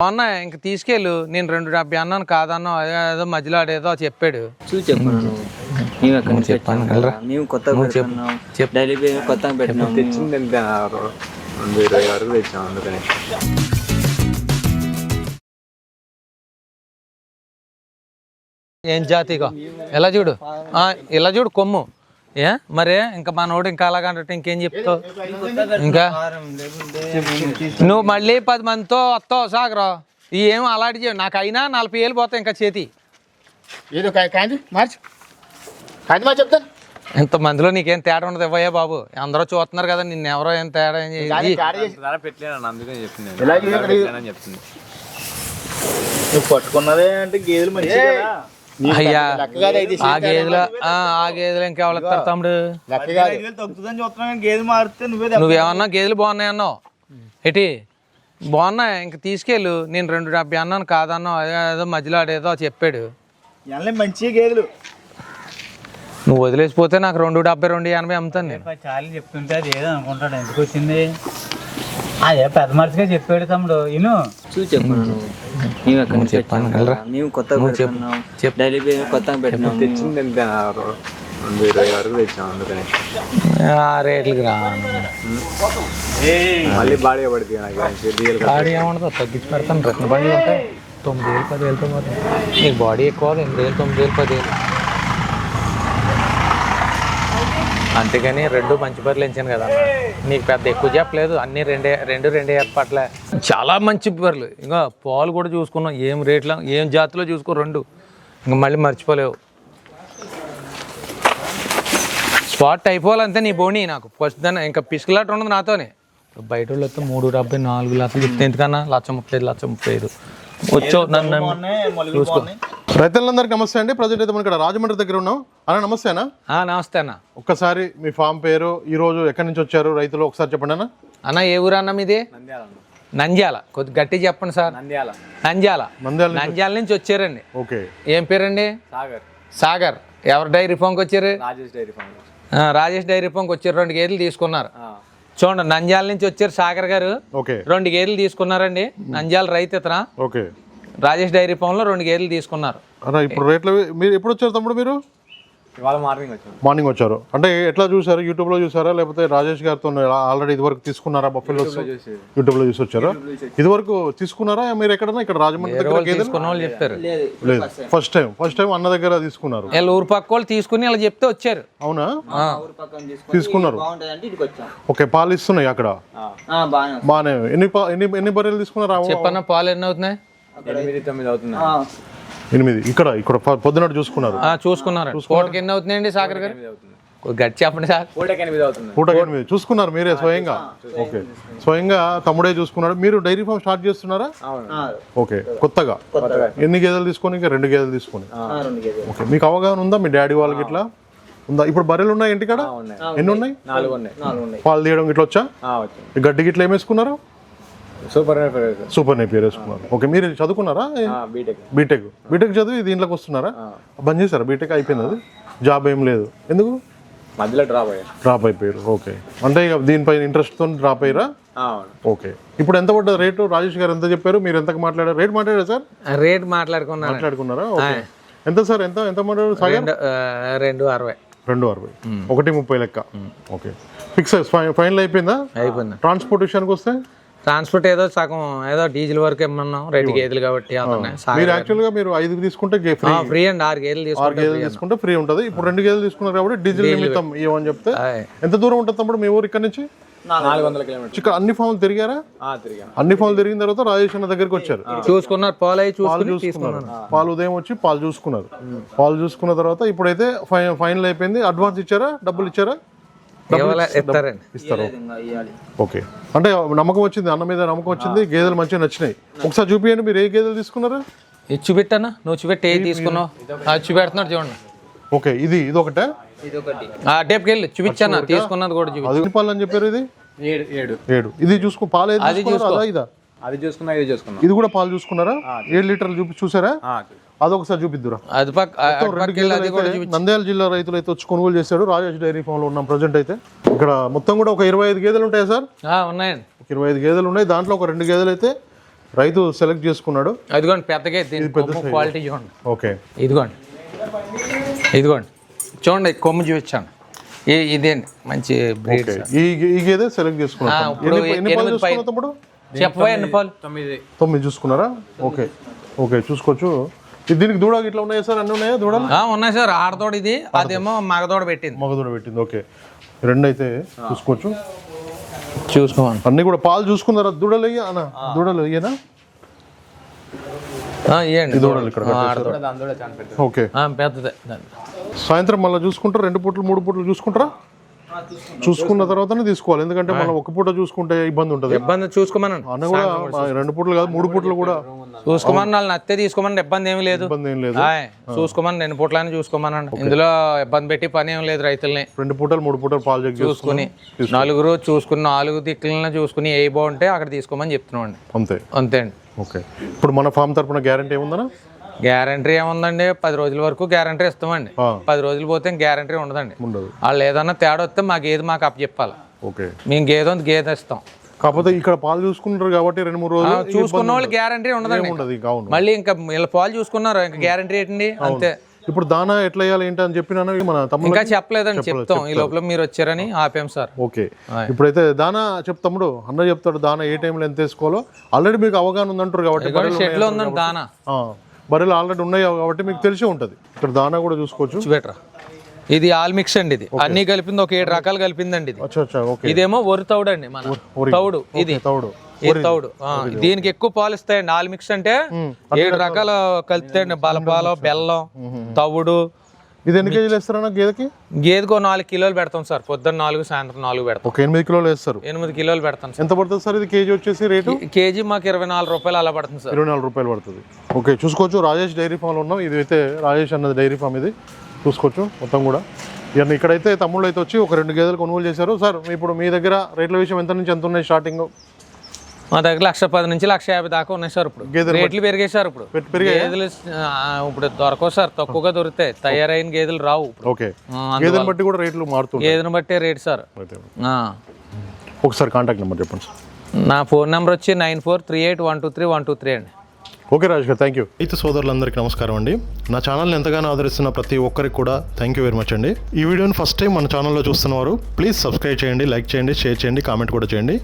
మొన్న ఇంక తీసుకెళ్ళు నేను రెండు డెబ్బై అన్నాను కాదన్నా ఏదో మధ్యలో ఆడేదో చెప్పాడు. చెప్పాను. మేము. డైలీ పెట్టినాం తెచ్చింది ఎంత రెండు ఇరవై వరకు తెచ్చాం అందుకని. ఏం జాతిగా ఎలా చూడు? ఆ, ఇలా చూడు కొమ్ము? ఏ? మరే ఇంకా మనోడు ఇంకా అలాగంటే ఇంకేం చెప్తావు? ఇంకా? నువ్వు మళ్ళీ పది మందితో వస్తావు సాగరా. ఏం అలాంటి చేయవు. నాకు అయినా నలభై ఏళ్ళు పోతాయి ఇంకా చేతి. ఏదో కాంతి మార్చు. కాంతి మార్చి చెప్తాను. ఇంత మందిలో నీకేం తేడా ఉండదు ఇవ్వయ్యా బాబు. అందరూ చూస్తున్నారు కదా నిన్ను ఎవరో ఏం తేడా ఏం చేయాలి? పట్టుకున్నదే అంటే గేదెలు మంచి అయ్యా ఆ గేదెలు ఆ ఆ గేదెలు ఇంకెవరు ఇస్తారు తమ్ముడు? నువ్వేమన్నా గేదెలు బాగున్నాయి అన్నావు? ఎటి బాగున్నాయి. ఇంక తీసుకెళ్ళు. నేను రెండు డెబ్బై అన్నాను కాదన్నా ఏదో మధ్యలో ఆడేదో చెప్పాడు. మంచి గేదెలు. నువ్వు వదిలేసిపోతే నాకు రెండు డెబ్బై రెండు ఎనభై అమ్ముతాను నేను. చాలు చెప్తుంటే అది ఏదో అనుకుంటాడు. ఎందుకు వచ్చింది? అదే పెద్ద మనిషిగా చెప్పాడు తమ్ముడు. ఇను. నువ్వు చెప్పాను. కదా. మేము కొత్తగా పెడుతున్నాం చెప్పు. డైలీ కొత్తగా పెట్టినాం తెచ్చింది ఎంత రెండు ఇరవై వరకు తెచ్చాం అందుకని. ఆ రేట్లకి రా. మళ్ళీ బాడీ పడుతుంది నాకు బాడీ ఏముండదు తగ్గించి పెడతాను. రత్న బండి ఉంటాయి తొమ్మిది వేలు పది వేలతో పోతాయి నీకు బాడీ ఎక్కువ ఎనిమిది వేలు తొమ్మిది వేలు పది వేలు అంతేగాని రెండు మంచి బర్రెలు ఎంచాను కదా నీకు పెద్ద ఎక్కువ చెప్పలేదు అన్ని రెండే రెండు రెండే ఏర్పాట్లే. చాలా మంచి బర్రెలు ఇంకా పాలు కూడా చూసుకున్నాం ఏం రేట్లో ఏం జాతిలో చూసుకో రెండు. ఇంకా మళ్ళీ మర్చిపోలేవు. స్పాట్ అయిపోవాలంతే నీ బోని నాకు. ఫస్ట్ దాన్ని ఇంకా పిసుకులాట ఉండదు నాతోనే. బయట వాళ్ళు వస్తే మూడు డెబ్బై నాలుగు లక్షలు చెప్తే ఎందుకన్నా? లక్ష ముప్పై ఐదు లక్ష ముప్పై ఐదు. వచ్చావు నన్ను నమ్మి. చూసుకో. రైతులందరికీ నమస్తే అండి. ప్రజెంట్ అయితే మనం ఇక్కడ రాజమండ్రి దగ్గర ఉన్నాం. అన్న నమస్తే అన్న. ఆ, నమస్తే అన్న. ఒక్కసారి మీ ఫామ్ పేరు ఈ రోజు ఎక్కడి నుంచి వచ్చారు రైతులు? ఒకసారి చెప్పండి అన్న. అన్న ఏ ఊరు అన్న మీది? నంద్యాల కొద్ది గట్టి చెప్పండి సార్. నంద్యాల. నంద్యాల. నంద్యాల నుంచి నంద్యాల నుంచి వచ్చారండి. ఓకే. ఏం పేరండి? సాగర్. సాగర్. ఎవరు డైరీ ఫామ్కి వచ్చారు? Rajesh dairy farm. ఆ, రాజేష్ డైరీ ఫామ్కి వచ్చారు. రెండు గేదెలు తీసుకున్నారు. చూడండి నంద్యాల నుంచి వచ్చారు సాగర్ గారు. ఓకే. రెండు గేదెలు తీసుకున్నారండి. నంద్యాల రైతు ఇతన. ఓకే. రాజేష్ డైరీ ఫామ్లో రెండు గేదెలు తీసుకున్నారు. ఇప్పుడు రేట్లు మీరు ఎప్పుడు వచ్చారు తమ్ముడు మీరు? ఇవాళ మార్నింగ్ వచ్చాం మార్నింగ్ వచ్చారు. అంటే ఎట్లా చూసారు? యూట్యూబ్లో చూసారా? లేకపోతే రాజేష్ గారితో ఆల్రెడీ ఇదివరకు తీసుకున్నారా? బఫెలోస్ యూట్యూబ్లో చూసి. వచ్చారా? ఇదివరకు తీసుకున్నారా? మీరు ఎక్కడన్నా ఇక్కడ రాజమండ్రి దగ్గర చెప్పారు. లేదు ఫస్ట్ టైం ఫస్ట్ టైం అన్న దగ్గర తీసుకున్నారు. వీళ్ళు ఊరు పక్క వాళ్ళు తీసుకుని ఇలా చెప్తే వచ్చారు. అవునా? ఆ. ఊరు పక్కన తీసుకొని తీసుకున్నారు. ఓకే పాలు ఇస్తున్నాయి అక్కడ? ఆ, బాగానే ఉంది. బాగానే. ఎన్ని ఎన్ని ఎన్ని బర్రెలు తీసుకున్నారా? చెప్పన్న పాలు ఎన్ని అవుతున్నాయి? ఎనిమిది తొమ్మిది అవుతుంది ఆ, ఎనిమిది. ఇక్కడ ఇక్కడ ప- పొద్దున్నట్టు చూసుకున్నారు. ఆ, చూసుకున్నారు. పూటకి ఎన్ని అవుతున్నాయండి సాగర్ గారు? గట్టి చెప్పండి సార్. పూటకి ఎనిమిది అవుతుంది. పూటకి ఎనిమిది. చూసుకున్నారు మీరే స్వయంగా? ఓకే. స్వయంగా తమ్ముడే చూసుకున్నాడు. మీరు డైరీ ఫామ్ స్టార్ట్ చేస్తున్నారా? ఆ, ఓకే. కొత్తగా? ఎన్ని గేదెలు తీసుకొని ఇంకా రెండు గేదెలు తీసుకొని? ఆ, రెండు గేదెలు. ఓకే. మీకు అవగాహన ఉందా? మీ డాడీ వాళ్ళకి ఇట్లా? ఉందా? ఇప్పుడు బర్రెలు ఉన్నాయి ఇంటికాడ ఎన్ని ఉన్నాయి. నాలుగు ఉన్నాయి? నాలుగు ఉన్నాయి. పాలు తీయడం ఇట్లా వచ్చా? ఆ, వచ్చాం ఈ గడ్డి గిట్ల ఏం వేసుకున్నారు? సూపర్ సూపర్ నేపియర్ వేసుకున్నారు. ఓకే మీరు చదువుకున్నారా? బీటెక్ బీటెక్ బీటెక్ చదివి దీంట్లోకి వస్తున్నారా? బంద్ చేశారా? బీటెక్ అయిపోయింది అది. జాబ్ ఏం లేదు. ఎందుకు? మధ్యలో డ్రాప్ అయ్యా. డ్రాప్ అయిపోయారు. ఓకే. అంటే ఇక దీనిపైన ఇంట్రెస్ట్తో డ్రాప్ అయ్యారా? ఓకే. ఇప్పుడు ఎంత పడ్డది రేటు? రాజేష్ గారు ఎంత చెప్పారు? మీరు ఎంతకు మాట్లాడారు? రేట్ మాట్లాడారా సార్? రేట్ మాట్లాడుకున్నారు మాట్లాడుకున్నారా? ఓకే. ఎంత సార్? ఎంత ఎంత మాట్లాడారు సాగర్ రెండు అరవై. రెండు అరవై. ఒకటి ముప్పై లెక్క. ఓకే. ఫిక్స్ ఫైనల్ అయిపోయిందా? అయిపోయింది. ట్రాన్స్పోర్ట్ విషయానికి వస్తే? ట్రాన్స్పోర్ట్ ఏదో సగం ఏదో డీజిల్ వరకు ఇమ్మన్నాం రెండు గేదెలు కాబట్టి మీరు యాక్చువల్గా మీరు ఐదు తీసుకుంటే ఫ్రీ ఫ్రీ అండి. ఆరు గేదెలు ఆరు తీసుకుంటే గేదెలు తీసుకుంటే ఫ్రీ ఉంటుంది. ఇప్పుడు రెండు గేదెలు తీసుకున్నారు కాబట్టి డీజిల్ నిమిత్తం ఇవ్వని చెప్తే. ఎంత దూరం ఉంటుంది తమ్ముడు మీ ఊరు ఇక్కడ నుంచి? నాలుగు వందల కిలోమీటర్ ఇక్కడ అన్ని ఫామ్లు తిరిగారా? తిరిగాను అన్ని ఫామ్లు తిరిగిన తర్వాత రాజేష్ అన్న దగ్గరికి వచ్చారు. చూసుకున్నారు. పాలు అయి పాలు చూసుకుని చూసుకున్నారు. పాలు ఉదయం వచ్చి పాలు చూసుకున్నారు. పాలు చూసుకున్న తర్వాత ఇప్పుడైతే ఫైనల్ అయిపోయింది. అడ్వాన్స్ ఇచ్చారా? డబ్బులు ఇచ్చారా? ఇస్తారు ఓకే. అంటే నమ్మకం వచ్చింది అన్న మీద నమ్మకం వచ్చింది గేదెలు మంచిగా నచ్చినాయి. ఒకసారి చూపియండి మీరు ఏ గేదెలు తీసుకున్నారా? ఇది చూపెట్టానా? నువ్వు చూపెట్టి ఏ తీసుకున్నావు. అది చూపెడుతున్నాడు చూడండి. ఓకే ఇది ఇది ఒకటే? ఇది ఒకటి ఆ టేప్కి వెళ్ళి చూపించాను? తీసుకున్నది కూడా చూపి అది ఎన్ని పాలు అని చెప్పారు ఇది? ఏడు ఏడు. ఇది చూసుకో పాలు? అదా ఇదా? అది చూసుకున్నా ఇది చూసుకున్నా. ఇది కూడా పాలు చూసుకున్నారా? ఏడు లీటర్లు చూపి చూసారా? అదొకసారి చూపిద్దురా. అది నంద్యాల జిల్లా రైతులు అయితే వచ్చి కొనుగోలు చేశాడు రాజేష్ డైరీ ఫామ్లో ఉన్నాం ప్రజెంట్ అయితే. ఇక్కడ మొత్తం కూడా ఒక ఇరవై ఐదు గేదెలు ఉంటాయా సార్? ఉన్నాయండి. ఒక ఇరవై ఐదు గేదెలు ఉన్నాయి. దాంట్లో ఒక రెండు గేదెలు అయితే రైతు సెలెక్ట్ చేసుకున్నాడు. అదిగోండి పెద్దగా క్వాలిటీ చూడండి. ఓకే. ఇదిగోండి. ఇదిగోండి. చూడండి కొమ్ము చూపించాను. ఈ ఇదేండి మంచి బ్రీడ్ ఓకే. ఈ గేదె సెలెక్ట్ ఆ, చెప్పవా ఎన్ని పాలు తొమ్మిది. తొమ్మిది చూసుకున్నారా? ఓకే. ఓకే చూసుకోవచ్చు. ఇది దీనికి దూడ ఇట్లా ఉన్నాయా సార్? అన్ని ఉన్నాయా దూడలు? ఆ, ఉన్నాయి సార్. ఆడతోడు ఇది అదేమో మగతోడు పెట్టింది. మగ దూడ పెట్టింది. ఓకే. రెండు అయితే చూసుకోవచ్చు. చూసుకోమని అన్ని కూడా పాలు చూసుకున్నారా? దూడలు అయ్యా అన్న దూడలు అయ్యేనా ఇవ్వండి దూడలు ఇక్కడ ఓకే. పెద్దదే. సాయంత్రం మళ్ళీ చూసుకుంటారా? రెండు పూటలు మూడు పూటలు చూసుకుంటారా? చూసుకున్న తర్వాతనే తీసుకోవాలి. ఎందుకంటే మనం ఒక పూట చూసుకుంటే ఇబ్బంది ఉంటుంది. ఇబ్బంది చూసుకోమనండి అన్న కూడా రెండు పూటలు కాదు మూడు పూటలు కూడా చూసుకోమని వాళ్ళు నత్తే తీసుకోమని ఇబ్బంది ఏమీ లేదు. ఇబ్బంది ఏం లేదు. చూసుకోమని రెండు పూట్లని చూసుకోమనండి ఇందులో ఇబ్బంది పెట్టి పని ఏం లేదు రైతుల్ని. రెండు పూటలు మూడు పూటలు పాలు చేసుకుని నలుగురు చూసుకుని నాలుగు దిక్కులను చూసుకుని ఏ బాగుంటే అక్కడ తీసుకోమని చెప్తున్నాం అండి. అంతే. అంతే అండి. ఓకే. ఇప్పుడు మన ఫామ్ తరపున గ్యారంటీ ఏముందనా గ్యారంటీ ఏముందండి? పది రోజుల వరకు గ్యారంటీ ఇస్తామండి. పది రోజులు పోతే గ్యారంటీ ఉండదండి. ఉండదు. వాళ్ళు ఏదన్నా తేడా వస్తే మా గేదె మాకు అప్ చెప్పాలి ఓకే. మేము గేదె గేదె ఇస్తాం. కాకపోతే ఇక్కడ పాలు చూసుకుంటారు కాబట్టి రెండు మూడు రోజులు చూసుకున్న వాళ్ళు గ్యారంటీ ఉండదండి ఉండదు మళ్ళీ ఇంకా వీళ్ళ పాలు చూసుకున్నారు ఇంకా గ్యారంటీ ఏంటండి? అంతే. ఇప్పుడు దానా ఎట్లా వేయాలి ఏంటి అని చెప్పినాను మన తమ్ముడు ఇంకా చెప్పలేదండి చెప్తాం. ఈ లోపల మీరు వచ్చారని ఆపాం సార్. ఓకే. ఇప్పుడైతే దానా చెప్ తమ్ముడు అన్న చెప్తాడు దానా ఏ టైంలో ఎంత వేసుకోవాలో. ఆల్రెడీ మీకు అవగాహన ఉందంటారు కాబట్టి బర్రెలు షెడ్లో ఉందండి దానా. బర్రెలు ఆల్రెడీ ఉన్నాయి కాబట్టి మీకు తెలిసే ఉంటుంది. ఇక్కడ దానా కూడా చూసుకోవచ్చు. బెటర్ ఇది ఆల్ మిక్స్ అండి ఇది. అన్ని కలిపింది ఒక ఏడు రకాలు కలిపిందండి ఇది. ఇదేమో వరి తౌడు అండి మన. తౌడు ఇది. తౌడు. ఇది తౌడు. దీనికి ఎక్కువ పాలు ఇస్తాయండి. ఆల్ మిక్స్ అంటే ఏడు రకాలు. కలుపుతాయండి బలపాలు బెల్లం తవుడు ఇది ఎన్ని కేజీలు వేస్తారన్న గేదెకి? గేదెకో నాలుగు కిలోలు పెడతాం సార్. పొద్దున్న నాలుగు సాయంత్రం నాలుగు పెడతాం. ఒక ఎనిమిది కిలోలు వేస్తారు. ఎనిమిది కిలోలు పెడతాం సార్. ఎంత పడుతుంది సార్ ఇది కేజీ వచ్చేసి రేటు? కేజీ మాకు ఇరవై నాలుగు రూపాయలు అలా పడుతుంది సార్. ఇరవై నాలుగు రూపాయలు పడుతుంది. ఓకే చూసుకోవచ్చు. రాజేష్ డైరీ ఫామ్లో ఉన్నాం. ఇది అయితే రాజేష్ అన్నది డైరీ ఫామ్ ఇది. చూసుకోవచ్చు మొత్తం కూడా. ఇవన్నీ ఇక్కడైతే తమ్ముళ్ళు అయితే వచ్చి ఒక రెండు గేదెలు కొనుగోలు చేశారు. సార్ ఇప్పుడు మీ దగ్గర రేట్ల విషయం ఎంత నుంచి ఎంత ఉన్నాయి స్టార్టింగ్? మా దగ్గర లక్ష పది నుంచి లక్ష యాభై దాకా ఉన్నాయి సార్ ఇప్పుడు. రేట్లు పెరిగాయి సార్ ఇప్పుడు? గేదెలు ఇప్పుడు దొరకవు సార్ తక్కువగా దొరుకుతాయి. తయారైన గేదెలు రావు ఇప్పుడు. ఓకే. గేదెని బట్టి కూడా రేట్లు మారుతుంది గేదెను బట్టే రేట్ సార్. ఆ. ఒకసారి కాంటాక్ట్ నెంబర్ చెప్పండి సార్. నా ఫోన్ నెంబర్ వచ్చి nine four three eight one two three one two three అండి. ఓకే రాజేష్ గారు థ్యాంక్ యూ రైతు సోదరులందరికీ నమస్కారం అండి. నా ఛానల్ని ఎంతగానో ఆదరిస్తున్న ప్రతి ఒక్కరికి కూడా థ్యాంక్ యూ వెరీ మచ్ అండి. ఈ వీడియోని ఫస్ట్ టైం మన ఛానల్లో చూస్తున్నవారు ప్లీజ్ సబ్స్క్రైబ్ చేయండి లైక్ చేయండి షేర్ చేయండి కామెంట్ కూడా చేయండి.